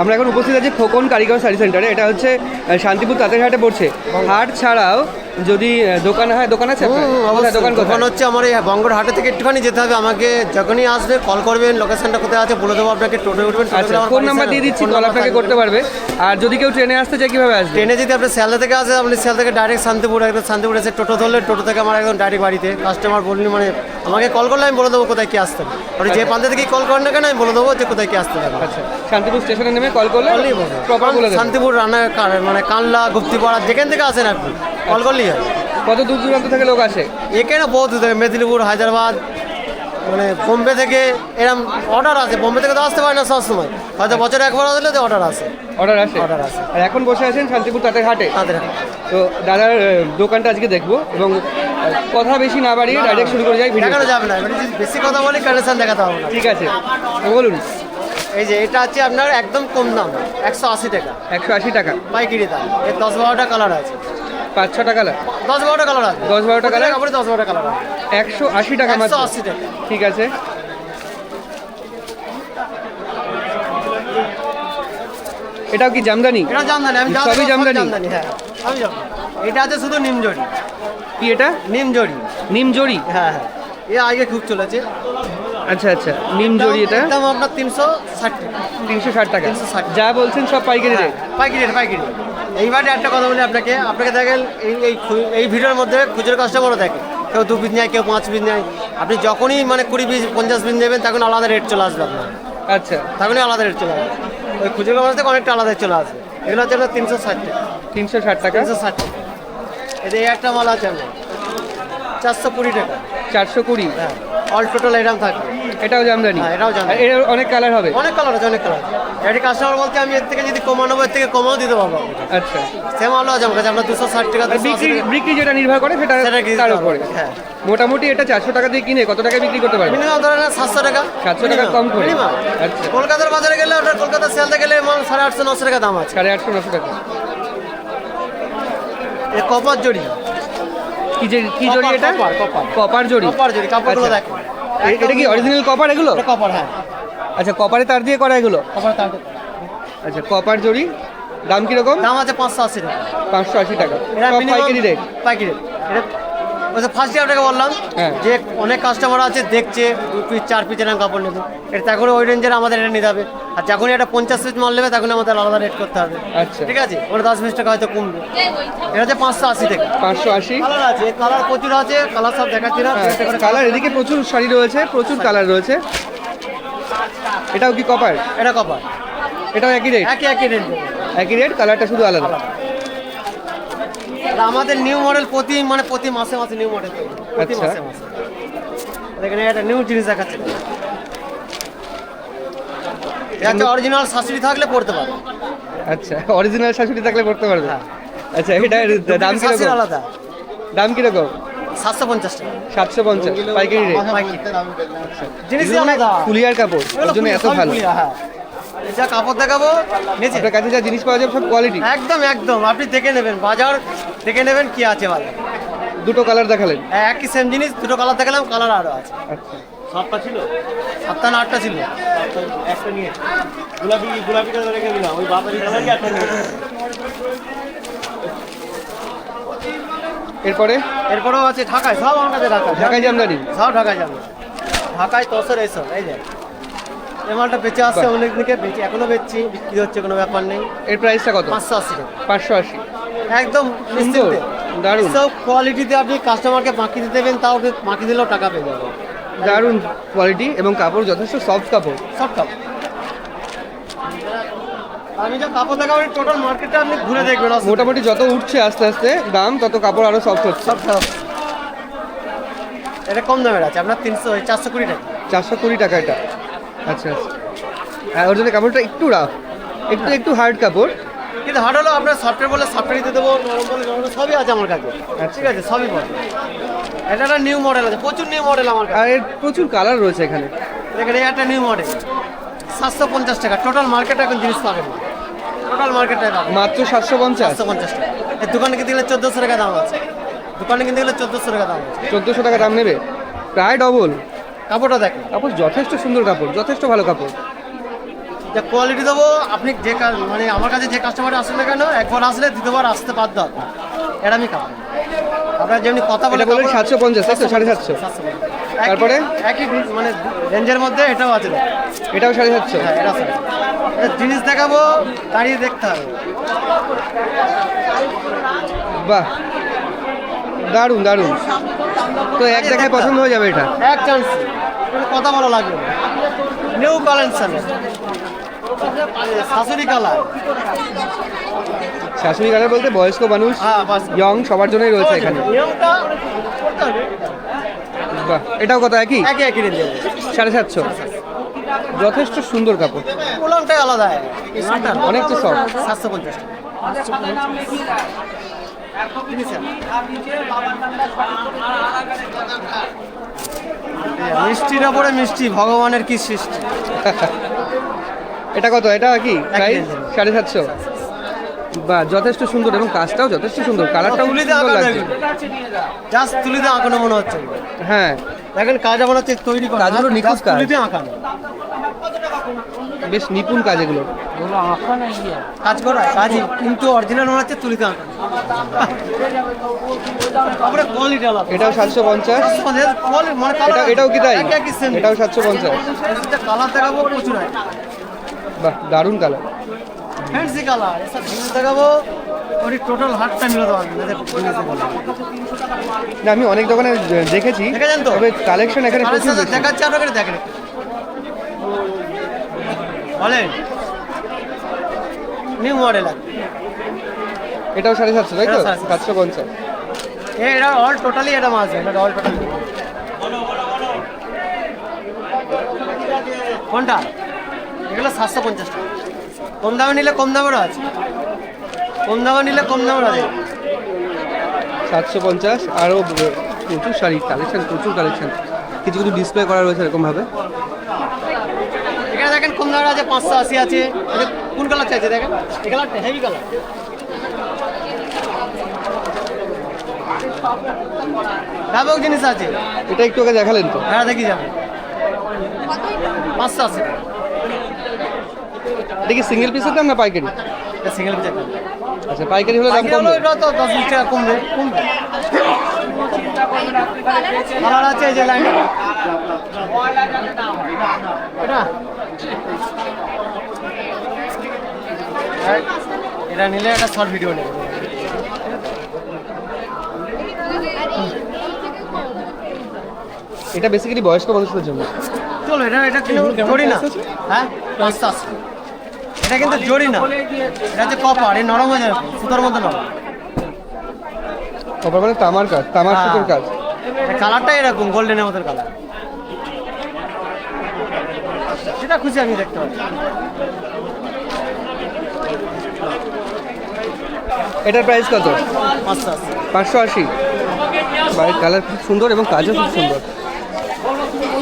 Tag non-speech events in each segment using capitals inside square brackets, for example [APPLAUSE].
আমরা এখন উপস্থিত আছি খোকন কারিগর শাড়ি সেন্টারে। এটা হচ্ছে শান্তিপুর তাঁতের হাটে পড়ছে। হাট ছাড়াও যদি দোকান হয় দোকান আছে? দোকান দোকান হচ্ছে আমার এই বঙ্গর হাটে থেকে একটুখানি যেতে হবে। আমাকে যখনই আসবে কল করবেন লোকেশনটা কোথায় আছে বলে দেবো আপনাকে টোটো উঠবেন টোটো আচ্ছা ফোন নাম্বার দিয়ে দিচ্ছি ফোন কল আপনাকে। করতে পারবে। আর যদি কেউ ট্রেনে আসতে চায় কীভাবে আসবে? ট্রেনে যদি আপনি শিয়ালদা থেকে আসে আপনি শিয়াল থেকে ডাইরেক্ট শান্তিপুর একদম শান্তিপুর এসে টোটো ধরলে টোটো থেকে আমার একদম ডাইরেক্ট বাড়িতে। কাস্টমার বললি মানে আমাকে কল করলে আমি বলে দেবো কোথায় কি আসতে হবে। যে প্রান্তে থেকে কল করেন না কেন আমি বলে দেবো যে কোথায় কি আসতে হবে আচ্ছা শান্তিপুর স্টেশনে নেমে কল করলে শান্তিপুর রান্না মানে কানলা গুপ্তিপাড়া যেখান থেকে আসেন আপনি কল করলেই হয় কত দূর দূরান্ত থেকে লোক আসে? এখানে বহুত দূর থেকে মেদিনীপুর হায়দ্রাবাদ মানে বোম্বে থেকে এরকম অর্ডার আছে। বোম্বে থেকে তো আসতে পারে না সবসময়। হয়তো বছরে একবার আসলে তো অর্ডার আসে অর্ডার আসে অর্ডার আসে। আর এখন বসে আছেন শান্তিপুর তাঁতের হাটে। তাদের তো দাদার দোকানটা আজকে দেখব এবং কথা বেশি না বাড়িয়ে ডাইরেক্ট শুরু করে যাই ভিডিও দেখানো যাবে না। বেশি কথা বলি কানেকশন দেখাতে হবে ঠিক আছে। বলুন। এই যে এটা আছে আপনার একদম কম দাম। একশো আশি টাকা। একশো আশি টাকা। পাইকারি দাম। এর দশ বারোটা কালার আছে। পাঁচ ছ টাকা দশ বারোটা কালার দশ বারোটা কালার কাপড়ে দশ বারোটা কালার একশো আশি টাকা মাত্র। আশি টাকা। ঠিক আছে। এটাও কি জামদানি? এটা জামদানি আমি সবই জামদানি? জামদানি হ্যাঁ। আমি এটা আছে শুধু নিমজড়ি কি এটা? নিমজড়ি নিম জড়ি হ্যাঁ হ্যাঁ। এ আগে খুব চলেছে। আচ্ছা আচ্ছা। নিম জড়ি এটা? দাম আপনার তিনশো ষাট টাকা। তিনশো ষাট টাকা। যা বলছেন সব পাইকারি হ্যাঁ, রেট পাইকারি রেট পাইকারি এইবারে একটা কথা বলি আপনাকে আপনাকে দেখেন এই এই এই ভিডিওর মধ্যে খুচরো কাস্টমারও দেখে কেউ দু পিস নেয় কেউ পাঁচ পিস নেয়। আপনি যখনই মানে কুড়ি পিস পঞ্চাশ পিস নেবেন তখন আলাদা রেট চলে আসবে আপনার। আচ্ছা। তখনই আলাদা রেট চলে আসবে। ওই খুচরো কাজ থেকে অনেকটা আলাদা চলে আসবে। এগুলো হচ্ছে আপনার তিনশো ষাট টাকা। তিনশো ষাট টাকা? তিনশো ষাট টাকা। এতে এই একটা মাল আছে আপনার চারশো কুড়ি টাকা। চারশো কুড়ি? হ্যাঁ অল টোটাল এরকম থাকবে। এটাও জামদানি। হ্যাঁ, এটাও জামদানি। এর অনেক কালার হবে। অনেক কালার আছে অনেক কালার এটি কাস্টমার বলতে আমি এর থেকে যদি কমানো এর থেকে কমাও দিতে পারব। আচ্ছা। সেম আলো আছে আমার কাছে আপনার দুশো ষাট টাকা আর 280 বিক্রি বিক্রি যেটা নির্ভর করে সেটা তার উপরে। হ্যাঁ। মোটামুটি এটা চারশো টাকা দিয়ে কিনে কত টাকায় বিক্রি করতে পারবে? মিনিমাম ধরেন সাতশো টাকা। 700 টাকা কম করে। আচ্ছা। কলকাতার বাজারে গেলে আপনার কলকাতার সেলতে গেলে মাল সাড়ে আটশো নশো টাকা দাম আছে। সাড়ে আটশো নশো টাকা। এ কপার জড়ি। কি জড়ি এটা? কপার, জড়ি। কপার জড়ি কাপড়গুলো আচ্ছা। দেখো। এটা কি অরিজিনাল কপার এগুলো? এটা কপার হ্যাঁ। আচ্ছা কপারে তার দিয়ে করা এগুলো? কপার তার আচ্ছা কপার জড়ি দাম কীরকম? দাম আছে পাঁচশো আশি টাকা। পাঁচশো আশি টাকা। পাইকারি রেট পাইকারি এটা ওই ফার্স্ট ডে আপনাকে বললাম হ্যাঁ। যে অনেক কাস্টমার আছে দেখছে দু পিস চার পিস এরকম কাপড় নেবে। এটা তখন ওই রেঞ্জের আমাদের এটা নিতে হবে। আর যখনই এটা পঞ্চাশ পিস মাল নেবে তখন আমাদের আলাদা রেট করতে হবে। আচ্ছা। ঠিক আছে? ওটা দশ বিশ টাকা হয়তো কমবে। এটা হচ্ছে পাঁচশো আশি থেকে। পাঁচশো আশি? কালার আছে কালার প্রচুর আছে কালার সব দেখাচ্ছি না। করে কালার এদিকে প্রচুর শাড়ি রয়েছে প্রচুর কালার রয়েছে। এটাও কি কপার এটা কপার এটাও একই রেট একই একই রেঞ্জ একই রেট কালারটা শুধু আলাদা। আমাদের নিউ মডেল প্রতি মানে প্রতি মাসে মাসে নিউ মডেল প্রতি আচ্ছা। মাসে মাসে। দেখেন এটা নিউ জিনিস দেখাচ্ছে। এটা অরিজিনাল শাশুড়ি থাকলে পড়তে পারে আচ্ছা অরিজিনাল শাশুড়ি থাকলে পড়তে পারবে? হ্যাঁ। আচ্ছা এটা দাম শাশুড়ি কীরকম? আলাদা। দাম কীরকম? সাতশো পঞ্চাশ টাকা। সাতশো পঞ্চাশ। পাইকারি রেট? জিনিস মানে ফুলিয়ার কাপড় ওর জন্য এত ভালো। হ্যাঁ। যা কাপড় দেখাবো নিচে আপনার কাছে যা জিনিস পাওয়া যাবে সব কোয়ালিটি একদম একদম। আপনি দেখে নেবেন বাজার দেখে নেবেন কি আছে বাজার দুটো কালার দেখালেন? একই সেম জিনিস দুটো কালার দেখালাম কালার আরও আছে। আচ্ছা। সাতটা ছিল? সাতটা না আটটা ছিল? একটা নিয়ে। গোলাপি গোলাপিটা রেখে দিলাম ওই বাতারি কালারই একটা নিয়ে? এরপরে? এরপরেও আছে ঢাকায় সব আমার কাছে ঢাকায়। ঢাকায় জামদানি সব ঢাকায় যাবে ঢাকায় তসর এইসব এই যে। এই মালটা বেঁচে আসছে অনেক দিকে বেঁচে এখনও বেচছি বিক্রি হচ্ছে কোনো ব্যাপার নেই। এর প্রাইসটা কত? পাঁচশো আশি। পাঁচশো আশি। একদম নিশ্চিন্তে। দারুণ। সব কোয়ালিটিতে আপনি কাস্টমারকে বাকি দিতে দেবেন তাও বাকি দিলেও টাকা পেয়ে যাবেন। দারুণ কোয়ালিটি এবং কাপড় যথেষ্ট সফট কাপড়। সব কাপড়। আমি যা কাপড় দেখাবো টোটাল মার্কেটটা আপনি ঘুরে দেখবেন মোটামুটি যত উঠছে আস্তে আস্তে দাম তত কাপড় আরও সফট হচ্ছে। খারাপ এটা কম দামের আছে আপনার তিনশো চারশো কুড়ি টাকা। চারশো কুড়ি টাকা এটা। আচ্ছা আচ্ছা। ওর জন্য কাপড়টা একটু রাফ একটু একটু হার্ড কাপড়। কিন্তু হার্ড হলো আপনার সফটওয়্যার বলে সফটওয়্যার দিতে দেবো নরম বলে নরম সবই আছে আমার কাছে। ঠিক আছে সবই পাবে এটা একটা নিউ মডেল আছে প্রচুর নিউ মডেল আমার কাছে। আর প্রচুর কালার রয়েছে এখানে। এই একটা নিউ মডেল সাতশো পঞ্চাশ টাকা। টোটাল মার্কেটে এখন জিনিস পাবেন। টোটাল মার্কেটে মাত্র সাতশো পঞ্চাশ? সাতশো পঞ্চাশ টাকা। এই দোকানে কিনতে গেলে চোদ্দোশো টাকা দাম আছে। দোকানে কিনতে গেলে চোদ্দোশো টাকা দাম আছে। চোদ্দোশো টাকা দাম নেবে? প্রায় ডবল কাপড়টা দেখেন কাপড় যথেষ্ট সুন্দর কাপড় যথেষ্ট ভালো কাপড়। যে কোয়ালিটি দেবো আপনি যে মানে আমার কাছে যে কাস্টমার আসুন না কেন একবার আসলে দ্বিতীয়বার আসতে বাধ্য আপনার এটা আমি কাপড় আপনার যেমনি কথা বলে কাপড়- সাতশো পঞ্চাশ তো? সাড়ে সাতশো। তারপরে? একই মানে রেঞ্জের মধ্যে এটাও আছে। এটাও সাড়ে সাতশো। হ্যাঁ এটা আছে। এটা জিনিস দেখাবো দাঁড়িয়ে দেখতে হবে। বাহ। দারুণ দারুণ। তো এক দেখায় পছন্দ হয়ে যাবে এটা? এক চান্স কথা বলা লাগবে। নিউ কালেকশন শাশুড়ি কালা শাশুড়ি গানের বলতে বয়স্ক মানুষ হ্যাঁ ইয়ং সবার জন্যই রয়েছে এখানে। এটাও কথা একই? একই একই সাড়ে সাতশো। যথেষ্ট সুন্দর কাপড়। আলাদা। অনেক তো সব সাতশো পঞ্চাশ মিষ্টির ওপরে মিষ্টি ভগবানের কি সৃষ্টি? এটা কত? এটা কি? প্রাইস? সাড়ে সাতশো? বা যথেষ্ট সুন্দর এবং কাজটাও যথেষ্ট সুন্দর। কালারটাও খুব তুলিতে সুন্দর লাগছে। জাস্ট তুলিতে আঁকানো মনে হচ্ছে। হ্যাঁ। দেখেন কাজ মনে হচ্ছে তৈরি করা। কাজগুলো নিখুঁত কাজ। তুলিতে আঁকানো। বেশ নিপুণ কাজ এগুলো। কাজ করা? কাজই। কিন্তু অরিজিনাল মনে হচ্ছে তুলিতে এটাও সাতশো পঞ্চাশ। মানে এটাও কি তাই? এটাও সাতশো পঞ্চাশ। কালার দেখাবো প্রচুর বাহ দারুণ কালার ফ্যান্সি কালার এসব জিনিস দেখাবো ওর টোটাল আমি অনেক দোকানে দেখেছি? তবে কালেকশন এখানে দেখাচ্ছে আপনাকে দেখেন। বলেন। নিউ মডেল এটাও সাড়ে সাতশো তাই তো? সাতশো। পঞ্চাশ। এ এটা অল টোটালি এটা মাছ এটা অল টোটালি কোনটা? এগুলো সাতশো পঞ্চাশ টাকা। কম দামে নিলে কম দামেরও আছে। কম দামে নিলে কম দামের আছে। সাতশো পঞ্চাশ আরও প্রচুর শাড়ি কালেকশন প্রচুর কালেকশন কিছু কিছু ডিসপ্লে করা রয়েছে এরকমভাবে। দেখেন আছে পাঁচশো আশি আছে কোন কালার চাইছে দেখেন? এই কালারটা হেভি কালার ব্যাপক জিনিস আছে। এটা একটু আগে দেখালেন তো। হ্যাঁ দেখি যাবে পাঁচশো আশি। এটা কি সিঙ্গেল পিসের দাম না পাইকারি? এটা সিঙ্গেল পিস একটা আচ্ছা পাইকারি হলে দাম কমবে? এটা তো দশ বিশ টাকা কমবে কমবে। কালার আছে যে লাইন এটা? এটা নিলে একটা শর্ট ভিডিও নেবে। এটা বেসিক্যালি বয়স্ক মানুষদের জন্য। চলো এটা এটা কিন্তু জড়ি না হ্যাঁ? আশি এটা কিন্তু জড়ি না এটা হচ্ছে কপার এই নরম হয়ে যাবে সুতোর মতো নরম। কপার মানে তামার কাজ তামার হ্যাঁ। সুতোর কাজ। কালারটা এরকম গোল্ডেনের মতো কালার সেটা খুশি আমি দেখতে পাচ্ছি। এটার প্রাইস কত? পাঁচশো আশি। বাড়ির কালার খুব সুন্দর এবং কাজও খুব সুন্দর।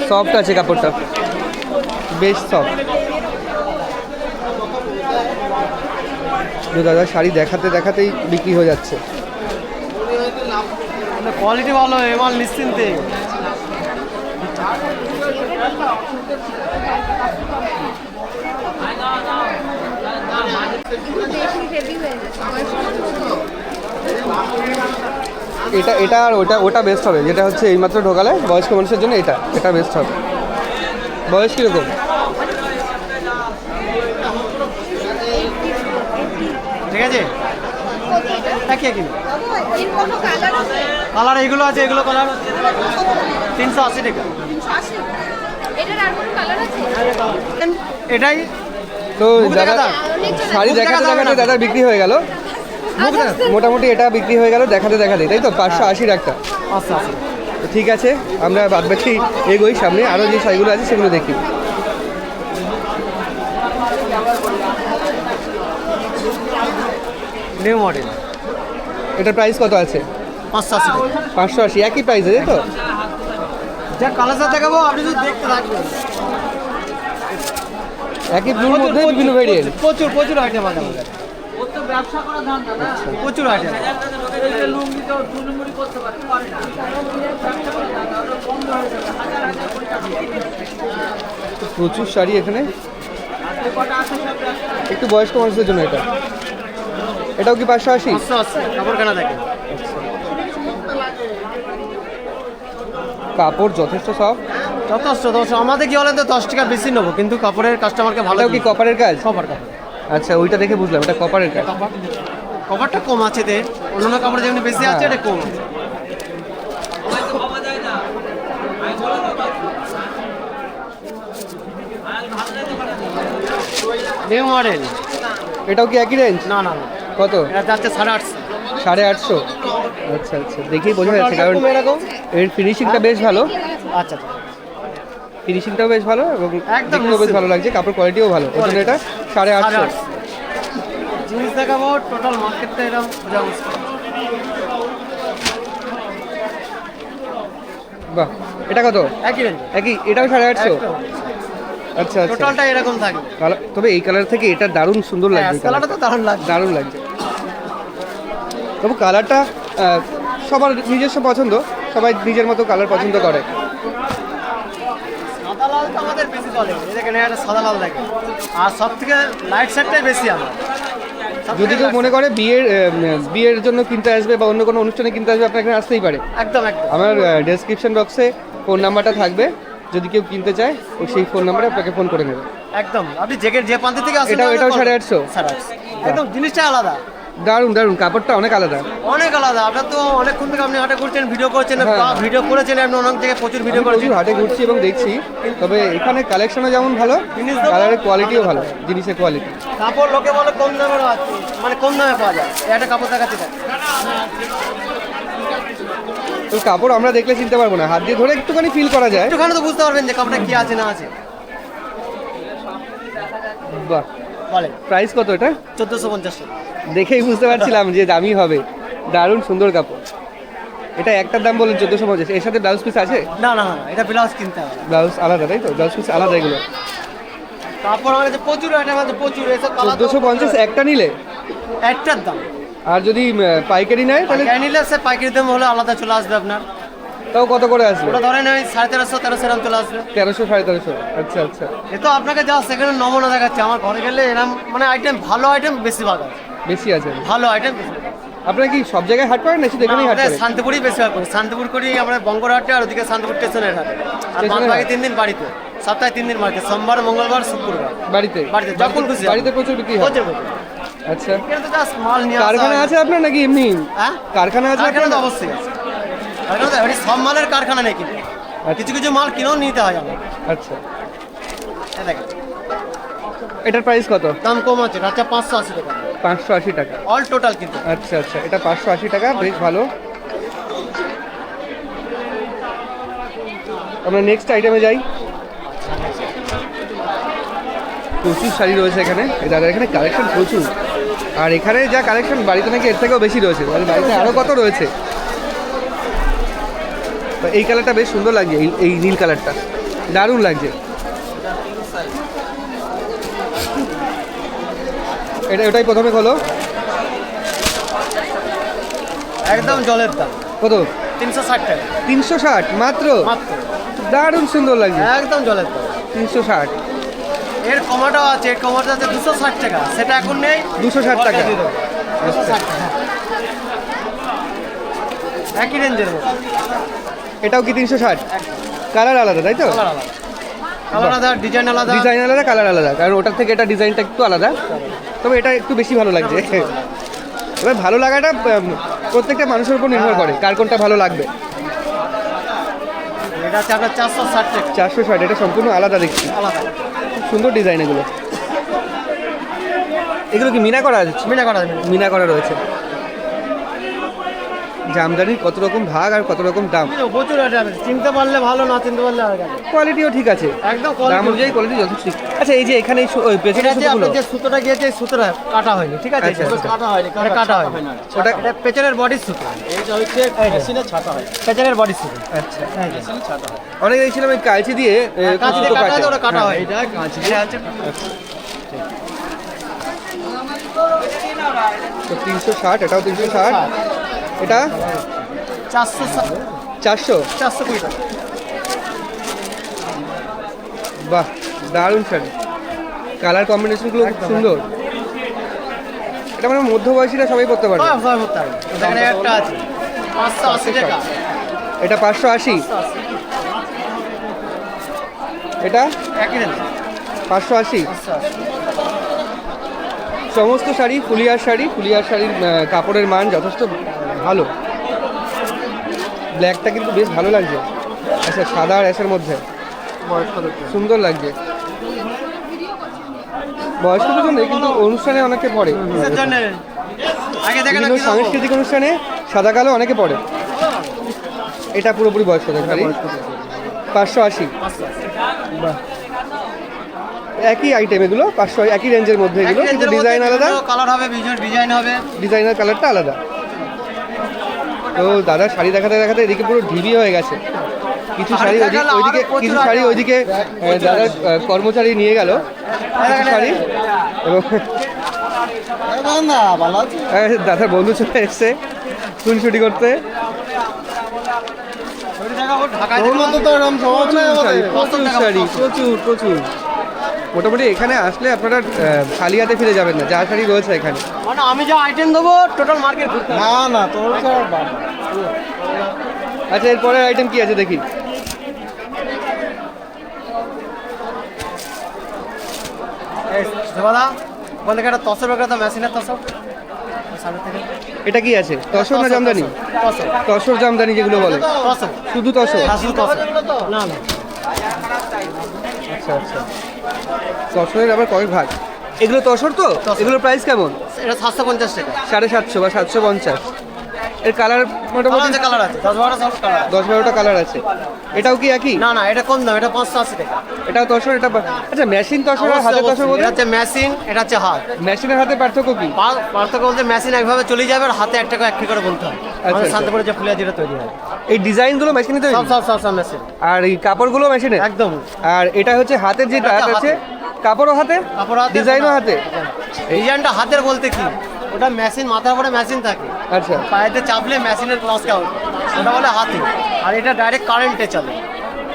সফট আছে কাপড়টা। বেশ সফট দাদা শাড়ি দেখাতে দেখাতেই বিক্রি হয়ে যাচ্ছে। কোয়ালিটি ভালো এমাল নিশ্চিন্তে। হয়ে এটা এটা আর ওটা ওটা বেস্ট হবে যেটা হচ্ছে এইমাত্র ঢোকালে বয়স্ক মানুষের জন্য এটা এটা বেস্ট হবে। বয়স কীরকম? ঠিক আছে? একই একই কালার আছে। এইগুলো আছে এগুলো কালার তিনশো আশি টাকা। এটার আর কোনো কালার আছে? এটাই? তো দাদা শাড়ি দেখাতে দেখাতে না। দাদা বিক্রি হয়ে গেল। আচ্ছা, মোটামুটি এটা বিক্রি হয়ে গেল দেখাতে দেখাতে। তাই তো? পাঁচশো আশির একটা। তো ঠিক আছে আমরা বাদ বাকি এগোই সামনে। আরও যে শাড়িগুলো আছে সেগুলো দেখি। নিউ মডেল এটার প্রাইস কত আছে? পাঁচশো আশি। পাঁচশো আশি। একই প্রাইস তাই তো? যা কালার দেখাবো আপনি যদি দেখতে থাকবেন। একই ব্লুর মধ্যে বিভিন্ন ভেরিয়েন্ট প্রচুর প্রচুর আইটেম আছে আমাদের। প্রচুর আইটেম প্রচুর শাড়ি এখানে। একটু বয়স্ক মানুষদের জন্য এটা। এটাও কি পাঁচশো আশি? পাঁচশো আশি কাপড় যথেষ্ট সব যথেষ্ট দশ আমাদের কি হলে তো দশ টাকা বেশি নেব কিন্তু কাপড়ের কাস্টমারকে ভালো কি কপারের কাজ? কভার কাপড় আচ্ছা ওইটা দেখে বুঝলাম এটা কপারের কাজ। কভারটা কম আছে এতে অন্যান্য কাপড় যেমনি বেশি আছে হ্যাঁ। এটা কম। নিউ মডেল এটাও কি একই রেঞ্জ না না না। কত? এটা যাচ্ছে সাড়ে আটশো। সাড়ে আটশো। আচ্ছা আচ্ছা। দেখেই বোঝা যাচ্ছে কারণ এর ফিনিশিংটা বেশ ভালো। আচ্ছা আচ্ছা। ফিনিশিংটাও বেশ ভালো এবং একদম দেখতেও বেশ ভালো লাগছে কাপড় কোয়ালিটিও ভালো। ওই জন্য এটা সাড়ে আটশো। জিনিস দেখাবো টোটাল মার্কেটটা এরকম বোঝা মুশকিল। বাহ এটা কত? একই রেঞ্জ একই? এটাও সাড়ে আটশো? আচ্ছা আচ্ছা। টোটালটা এরকম কালার তবে এই কালার থেকে এটা দারুণ সুন্দর হ্যাঁ লাগছে কালারটা। তো দারুণ লাগছে। দারুণ লাগছে। তবু কালারটা সবার নিজস্ব পছন্দ সবাই নিজের মতো কালার পছন্দ করে। সাদা লাল তো আমাদের বেশি চলে। এই দেখেন সাদা লাল দেখে আর সব থেকে লাইট সেটটাই বেশি আমার। যদি কেউ মনে করে বিয়ের বিয়ের জন্য কিনতে আসবে বা অন্য কোনো অনুষ্ঠানে কিনতে আসবে আপনার এখানে আসতেই পারে। একদম একদম। আমার ডেসক্রিপশন বক্সে ফোন নাম্বারটা থাকবে। যদি কেউ কিনতে চায় ও সেই ফোন নাম্বারে আপনাকে ফোন করে নেবে। একদম। আপনি জেকের যে প্রান্ত থেকে আসেন এটাও- এটাও call- সাড়ে আটশো? সাড়ে আটশো। একদম জিনিসটা আলাদা। দারুণ দারুণ কাপড়টা অনেক আলাদা। অনেক আলাদা আপনার তো অনেকক্ষণ থেকে আপনি হাটে ঘুরছেন ভিডিও করছেন হ্যাঁ। ভিডিও করেছেন আপনি অনেক জায়গায় প্রচুর ভিডিও করেছেন। হাটে ঘুরছি এবং দেখছি তবে এখানে কালেকশনও যেমন ভালো কালারের কোয়ালিটিও ভালো। জিনিসের কোয়ালিটি কাপড় লোকে বলে কম দামের আছে মানে কম দামে পাওয়া যায় একটা কাপড় দেখাচ্ছি দেখ। তো কাপড় আমরা দেখলে চিনতে পারব না হাত দিয়ে ধরে একটুখানি ফিল করা যায়। একটুখানি তো বুঝতে পারবেন যে কাপড়টা কি আছে না আছে। বাহ। বলেন প্রাইস কত এটা? চোদ্দোশো পঞ্চাশ। টাকা দেখেই বুঝতে পারছিলাম যে দামি হবে। দারুণ সুন্দর কাপড়। এটা একটার দাম বললেন চোদ্দোশো পঞ্চাশ। এর সাথে ব্লাউজ পিস আছে? না না না এটা ব্লাউজ কিনতে হবে। ব্লাউজ আলাদা তাই তো? ব্লাউজ পিস আলাদা এগুলো। কাপড় আমার কাছে প্রচুর আইটেম আছে প্রচুর এসব কালার চোদ্দোশো পঞ্চাশ একটা নিলে? একটার দাম। আর যদি পাইকারি নেয় তাহলে নিলে সে পাইকারি দাম হলে আলাদা চলে আসবে আপনার। তাও কত করে আসবে? ওটা ধরেন ওই সাড়ে তেরোশো তেরোশো এরকম চলে আসবে। তেরোশো সাড়ে তেরোশো। আচ্ছা আচ্ছা। এ তো আপনাকে যা সেখানে নমুনা দেখাচ্ছে। আমার ঘরে গেলে এরকম মানে আইটেম ভালো আইটেম বেশিরভাগ আছে। বেশি আছে। ভালো আইটেম আপনারা কি সব জায়গায় হাট করেন না শুধু এখানেই হাট শান্তিপুরই বেশিরভাগ করি। শান্তিপুর করি আমরা বঙ্গর হাটে আর ওদিকে শান্তিপুর স্টেশনের হাটে। আর বাকি তিন দিন বাড়িতে। সপ্তাহে তিন দিন মার্কেট সোমবার মঙ্গলবার শুক্রবার। বাড়িতে? বাড়িতে, যখন খুশি বাড়িতে প্রচুর বিক্রি হয়। আচ্ছা। কারখানা আছে আপনার নাকি এমনি? হ্যাঁ? কারখানা আছে কারখানা তো অবশ্যই আছে। সব মালের কারখানা নেই কিন্তু আচ্ছা। কিছু কিছু মাল কিনেও নিতে হয় আমার আচ্ছা। দেখেন। এটার প্রাইস কত? দাম কম আছে রাজা পাঁচশো আশি টাকা। পাঁচশো আশি টাকা। অল টোটাল কিন্তু। আচ্ছা আচ্ছা এটা পাঁচশো আশি টাকা বেশ ভালো। আমরা নেক্সট আইটেমে যাই। প্রচুর শাড়ি রয়েছে এখানে। দাদা এখানে কালেকশন প্রচুর। আর এখানে যা কালেকশন বাড়িতে নাকি এর থেকেও বেশি রয়েছে। মানে বাড়িতে আরও কত রয়েছে? এই কালারটা বেশ সুন্দর লাগছে এই নীল কালারটা দারুণ লাগছে। এটা ওটাই প্রথমে হলো একদম জলের দাম। কত? তিনশো ষাট টাকা। তিনশো ষাট মাত্র? দারুণ সুন্দর লাগছে। একদম জলের দাম। তিনশো ষাট। এর কমাটাও আছে এর কমাটা আছে দুশো ষাট টাকা। সেটা এখন নেই। 260 টাকা। দুশো ষাট টাকা। একই রেঞ্জের মধ্যে। এটাও কি তিনশো ষাট? কালার আলাদা তাই তো? আলাদা। ডিজাইন আলাদা ডিজাইন আলাদা। কালার আলাদা কারণ ওটার থেকে এটা ডিজাইনটা একটু আলাদা। তবে এটা একটু বেশি ভালো লাগছে। এবার ভালো লাগাটা প্রত্যেকটা মানুষের উপর নির্ভর করে কার কোনটা ভালো লাগবে। চারশো ষাট এটা সম্পূর্ণ আলাদা দেখছি। খুব সুন্দর ডিজাইন এগুলো। এগুলো কি মিনা করা আছে? মিনা করা মিনা করা রয়েছে। জামদানির কত রকম ভাগ আর কত রকম দাম? প্রচুর চিনতে পারলে ভালো না চিনতে পারলে কোয়ালিটিও ঠিক আছে। একদম দাম অনুযায়ী কোয়ালিটি যথেষ্ট। ঠিক। আচ্ছা এই যে এখানে ওই যে সুতোগুলো যে সুতোটা গিয়েছে সুতোটা কাটা হয়নি ঠিক আছে? আচ্ছা, আচ্ছা। কাটা হয়নি কাটা হয়নি। ওটা এটা পেছনের বডির সুতো। এইটা হচ্ছে মেশিনে ছাটা হয় পেছনের বডির সুতো। আচ্ছা। মেশিনে ছাটা হয় অনেক দেখছিলাম ওই কালচি দিয়ে দিয়ে কাটা হয় ওটা কাটা এটা তো তিনশো ষাট এটাও তিনশো ষাট। এটা? চারশো চারশো? চারশো কুড়ি টাকা। বাহ দারুণ শাড়ি কালার কম্বিনেশনগুলো খুব সুন্দর। এটা মানে মধ্যবয়সীরা সবাই করতে পারবে হ্যাঁ সবাই করতে হবে এখানে একটা আছে। পাঁচশো আশি টাকা। এটা পাঁচশো আশি? এটা? পাঁচশো আশি? সমস্ত শাড়ি ফুলিয়ার শাড়ি ফুলিয়ার শাড়ির কাপড়ের মান যথেষ্ট ভালো। ব্ল্যাকটা কিন্তু বেশ ভালো লাগছে। আচ্ছা সাদা আর অ্যাশের মধ্যে। সুন্দর লাগছে। বয়স্কদের জন্য কিন্তু অনুষ্ঠানে অনেকে পড়ে। বিভিন্ন সাংস্কৃতিক অনুষ্ঠানে সাদা কালো অনেকে পড়ে। এটা পুরোপুরি বয়স্কদের শাড়ি পাঁচশো আশি। একই আইটেম এগুলো পাঁচশো একই রেঞ্জের মধ্যে এগুলো কিন্তু ডিজাইন আলাদা। কালার হবে ডিজাইন হবে। ডিজাইনার কালারটা আলাদা। তো দাদা শাড়ি দেখাতে দেখাতে এদিকে পুরো ঢিবি হয়ে গেছে। কিছু শাড়ি ওইদিকে ওইদিকে কিছু শাড়ি ওইদিকে আহ, দাদা কর্মচারী নিয়ে গেল। কিছু শাড়ি। এবং না ভালো আছে। আহ, দাদার বন্ধু চলে এসছে চুনছুটি করতে। শাড়ি, প্রচুর শাড়ি। প্রচুর প্রচুর। মোটামুটি এখানে আসলে আপনারা খালি হাতে ফিরে যাবেন না যা শাড়ি রয়েছে এখানে। মানে আমি যা আইটেম দেবো টোটাল মার্কেট না না তোর আচ্ছা এরপরের আইটেম কি আছে দেখি? একটা তসর মেশিনের তসর? এটা কি আছে? তসর না জামদানি? তসর। তসর জামদানি যেগুলো বলে। শুধু তসর? আসল তসর। না না। আচ্ছা আচ্ছা। তসরের আবার কয়েক ভাগ। এগুলো তসর তো? এগুলোর প্রাইস কেমন? এটা সাতশো পঞ্চাশ টাকা। সাড়ে সাতশো বা সাতশো পঞ্চাশ। এর কালার মোটামুটি? কালার আছে। দশ বারোটা কালার আছে। দশ বারোটা কালার আছে। এটাও কি একই? না না এটা কম দাম এটা পাঁচশো আশি টাকা। এটাও তসর এটা আচ্ছা মেশিন তসর আর হাতে তসর বলতে? হচ্ছে মেশিন এটা হচ্ছে হাত। মেশিনের হাতে পার্থক্য কি? পার্থক্য বলতে মেশিন একভাবে চলে যাবে আর হাতে একটা করে একটি করে বলতে হয় আমাদের আচ্ছা। শান্তিপুরে যে ফুলিয়া যেটা তৈরি হয়। এই ডিজাইনগুলো মেশিনে তৈরি? সব সব সব মেশিন আর এই কাপড়গুলো মেশিনে একদম। আর এটা হচ্ছে হাতের যেটা আছে। কাপড়ও হাতে? কাপড় হাতে ডিজাইনও হাতে? ডিজাইনটা হাতের বলতে কি? ওটা মেশিন মাথার উপরে মেশিন থাকে। আচ্ছা। পায়েতে চাপলে মেশিনের লসটা হবে ওটা বলে হাতে। আর এটা ডাইরেক্ট কারেন্টে চলে।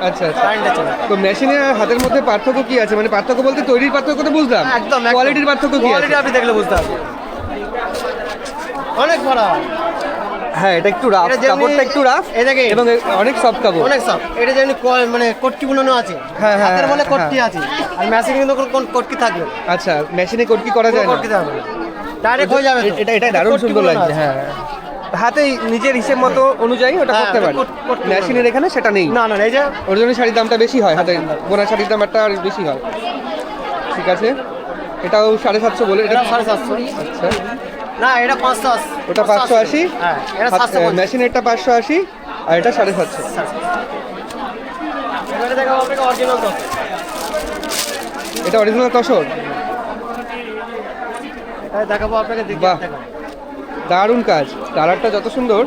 আচ্ছা আচ্ছা। কারেন্টে চলে। তো মেশিনের আর হাতের মধ্যে পার্থক্য কি আছে? মানে পার্থক্য বলতে তৈরির পার্থক্য তো বুঝলাম। একদম কোয়ালিটির পার্থক্য কি আছে? কোয়ালিটি আপনি দেখলে বুঝতে পারবেন। অনেক বড় হয় হ্যাঁ এটা একটু রাফ কাপড়টা একটু রাফ এই দেখেন। এবং অনেক সফট কাপড়। অনেক সব এটা যেমনি ক- মানে কটকি বুনানো আছে। হ্যাঁ, হ্যাঁ, হাতের বলে হ্যাঁ, কটকি আছে। আর মেশিন কিন্তু কোন কটকি থাকবে আচ্ছা মেশিনে কটকি করা যায় না? কটকি থাকবে ডাইরেক্ট হয়ে যাবে এটা এটা দারুণ সুন্দর লাগছে হ্যাঁ হাতে নিজের হিসেব মতো অনুযায়ী ওটা হ্যাঁ, করতে পারে। মেশিনের এখানে সেটা নেই। না না এই যে ওর জন্য শাড়ির দামটা বেশি হয় হাতে বোনা শাড়ির দাম একটা আর বেশি হয়। ঠিক আছে? এটাও সাড়ে সাতশো বলে এটা এটা সাড়ে সাতশো। আচ্ছা। না এটা পাঁচশো আশি। ওটা পাঁচশো আশি? হ্যাঁ এটা পাঁচশো আশি আর এটা সাড়ে সাতশো। এটা অরিজিনাল তসর? দেখাবো আপনাকে বাহ। দারুণ কাজ। কালারটা যত সুন্দর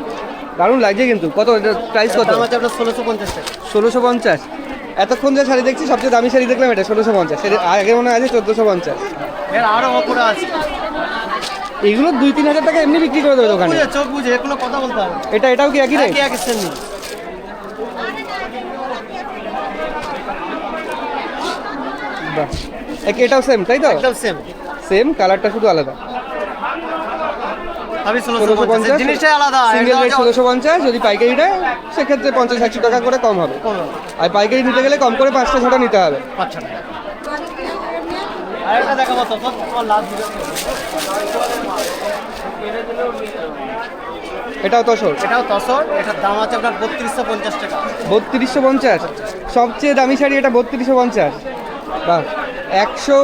দারুণ লাগছে কিন্তু। কত? এটা প্রাইস কত? ষোলোশো পঞ্চাশ ষোলোশো পঞ্চাশ। এতক্ষণ যে শাড়ি দেখছি সবচেয়ে দামি শাড়ি দেখলাম এটা ষোলোশো পঞ্চাশ। আগে মনে হয় আছে চোদ্দোশো পঞ্চাশ। এর আরও ওপরে আছে। এইগুলো দুই তিন হাজার টাকা এমনি বিক্রি করে দেবে দোকানে। চোখ বুঝে এগুলো কথা বলতে হবে। এটা এটাও কি একই রেট একই এক- এটাও সেম তাই তো? একদম সেম সেম কালারটা শুধু আলাদা। আমি ষোলোশো ষোলোশো পঞ্চাশ। পঞ্চাশ? জিনিসটাই আলাদা সিঙ্গেল রেট ষোলোশো পঞ্চাশ যদি পাইকারি সেক্ষেত্রে পঞ্চাশ একশো টাকা করে কম হবে। আর পাইকারি নিতে গেলে কম করে পাঁচটা ছটা নিতে হবে। টাকা আরেকটা দেখাবো তো তোমার লাস্ট এটাও তসর? এটাও তসর এটার দাম আছে আপনার বত্রিশশো পঞ্চাশ টাকা। বত্রিশশো পঞ্চাশ? সবচেয়ে দামি শাড়ি এটা বত্রিশশো পঞ্চাশ। বাহ একশো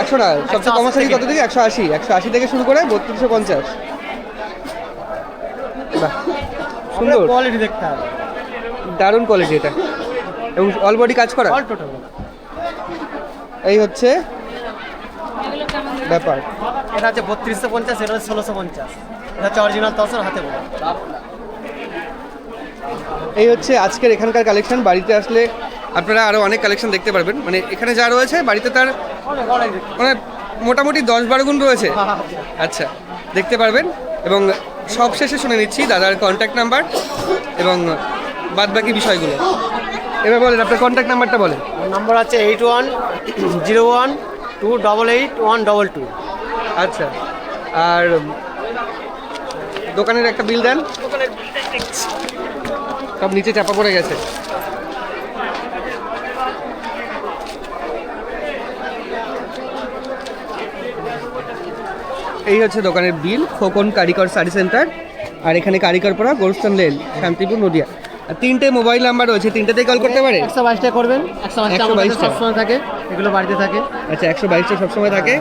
একশো না সবচেয়ে কম শাড়ি কত থেকে। থেকে একশো আশি একশো আশি থেকে শুরু করে বত্রিশশো পঞ্চাশ। বাহ সুন্দর। কোয়ালিটি দেখতে হবে। দারুণ কোয়ালিটি এটা। এবং অল বডি কাজ করা? এই হচ্ছে ব্যাপার। এটা হচ্ছে বত্রিশশো পঞ্চাশ এটা হচ্ছে ষোলোশো পঞ্চাশ। এটা হচ্ছে অরিজিনাল তসর হাতে বোনা। এই হচ্ছে আজকের এখানকার কালেকশন বাড়িতে আসলে আপনারা আরও অনেক কালেকশন দেখতে পারবেন। মানে এখানে যা রয়েছে বাড়িতে তার মানে মোটামুটি দশ বারো গুণ রয়েছে। আচ্ছা দেখতে পারবেন। এবং সব শেষে শুনে নিচ্ছি দাদার কন্ট্যাক্ট নাম্বার এবং বাদ বাকি বিষয়গুলো। এবার বলেন আপনার কন্ট্যাক্ট নাম্বারটা বলেন। নম্বর আছে eight one zero one two double eight one double two আচ্ছা আর দোকানের একটা বিল দেন। সব নিচে চাপা পড়ে গেছে। এই হচ্ছে দোকানের বিল খোকন কারিকর শাড়ি সেন্টার আর এখানে কারিকর কারিকরপাড়া গোরস্থান লেন শান্তিপুর নদিয়া। তিনটে মোবাইল নাম্বার রয়েছে তিনটেতেই কল করতে পারে? একশো বাইশটা করবেন একশো বাইশটা 122 আমাদের টা। সবসময় থাকে এগুলো বাড়িতে থাকে। আচ্ছা একশো বাইশটা সবসময় থাকে।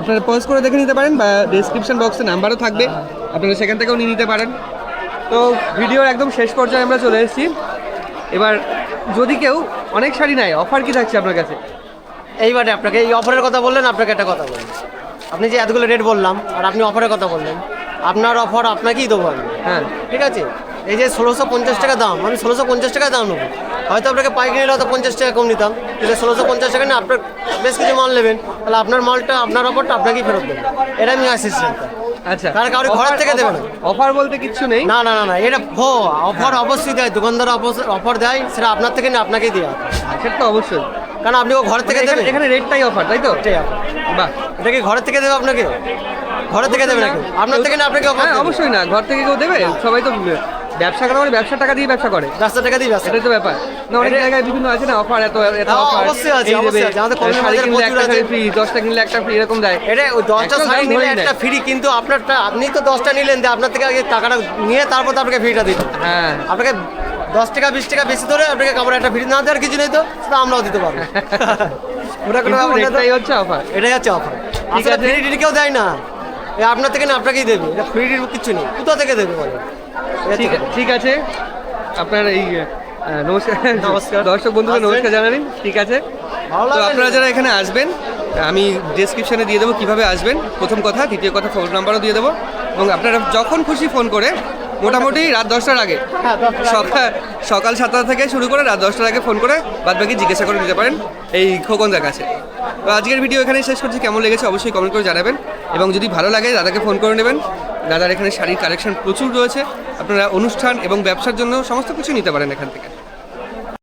আপনারা পজ করে দেখে নিতে পারেন বা ডিসক্রিপশন বক্সে নাম্বারও থাকবে। আপনারা সেখান থেকেও নিয়ে নিতে পারেন। তো ভিডিওর একদম শেষ পর্যায়ে আমরা চলে এসেছি। এবার যদি কেউ অনেক শাড়ি নেয় অফার কি থাকছে আপনার কাছে? এইবারে আপনাকে এই অফারের কথা বললেন আপনাকে একটা কথা বললেন আপনি যে এতগুলো রেট বললাম আর আপনি অফারের কথা বললেন আপনার অফার আপনাকেই দেবো আমি। হ্যাঁ। ঠিক আছে? এই যে ষোলোশো পঞ্চাশ টাকা দাম আমি ষোলোশো পঞ্চাশ টাকা দাম নেব। হয়তো আপনাকে পাইকারি নিলে হয়তো পঞ্চাশ টাকা কম নিতাম কিন্তু ষোলোশো পঞ্চাশ টাকা নিয়ে আপনার বেশ কিছু মাল নেবেন। তাহলে আপনার মালটা আপনার অফারটা আপনাকেই ফেরত দেবেন এটা আমি আসিস্টেন্ট আচ্ছা। তার কারও ঘরের থেকে দেবে না। অফার বলতে কিচ্ছু নেই? না না না না এটা ভো অফার অবশ্যই দেয় দোকানদার অফার দেয় সেটা আপনার থেকে না আপনাকেই দেওয়া সেটা তো অবশ্যই। কারণ আপনি ও ঘর থেকে দেবেন। এখানে রেটটাই অফার তাই তো? বাহ। এটা কি ঘরের থেকে দেবে আপনাকে? ঘরের থেকে দেবে নাকি? আপনার থেকে না আপনাকে অফার হ্যাঁ অবশ্যই না ঘর থেকে কেউ দেবে? সবাই তো ব্যবসা করা মানে ব্যবসা টাকা দিয়ে ব্যবসা করে। ব্যবসা টাকা দিয়ে ব্যস্ত এটাই তো ব্যাপার। না অনেক জায়গায় বিভিন্ন আছে না অফার এত এত অফার অবশ্যই আছে, অবশ্যই আছে। আমাদের কলমের শাড়ি কিনলে একটা। শাড়ি ফ্রি দশটা কিনলে একটা ফ্রি এরকম দেয়। এটা ওই দশটা শাড়ি নিলে একটা ফ্রি কিন্তু আপনারটা আপনি তো দশটা নিলেন আপনার থেকে আগে টাকাটা নিয়ে তারপর তো আপনাকে ফ্রিটা দিতে হ্যাঁ। আপনাকে দশ টাকা বিশ টাকা বেশি ধরে আপনাকে কাপড় একটা ফ্রি না দেওয়ার কিছু নেই তো সেটা আমরাও দিতে পারব। [LAUGHS] ওটা কোনো না হচ্ছে অফার এটাই হচ্ছে অফার আসলে। ফ্রি কেউ দেয় না। এ আপনার থেকে না আপনাকেই দেবে। এটা ফ্রি কিছু নেই। কোথা থেকে দেবে বলে? ঠিক ঠিক আছে। আপনার এই নমস্কার। নমস্কার। দর্শক বন্ধুদের নমস্কার জানাবেন ঠিক আছে। তো আপনারা যারা এখানে আসবেন আমি ডেসক্রিপশনে দিয়ে দেবো কীভাবে আসবেন। প্রথম কথা দ্বিতীয় কথা ফোন নাম্বারও দিয়ে দেবো। এবং আপনারা যখন খুশি ফোন করে মোটামুটি রাত দশটার আগে। হ্যাঁ, দশটার আগে। সকাল সকাল সাতটা থেকে শুরু করে রাত দশটার আগে ফোন করে বাদ বাকি জিজ্ঞাসা করে নিতে পারেন এই খোকনদার কাছে। তো আজকের ভিডিও এখানেই শেষ করছি। কেমন লেগেছে অবশ্যই কমেন্ট করে জানাবেন। এবং যদি ভালো লাগে দাদাকে ফোন করে নেবেন। দাদার এখানে শাড়ির কালেকশন প্রচুর রয়েছে। আপনারা অনুষ্ঠান এবং ব্যবসার জন্য সমস্ত কিছু নিতে পারেন এখান থেকে।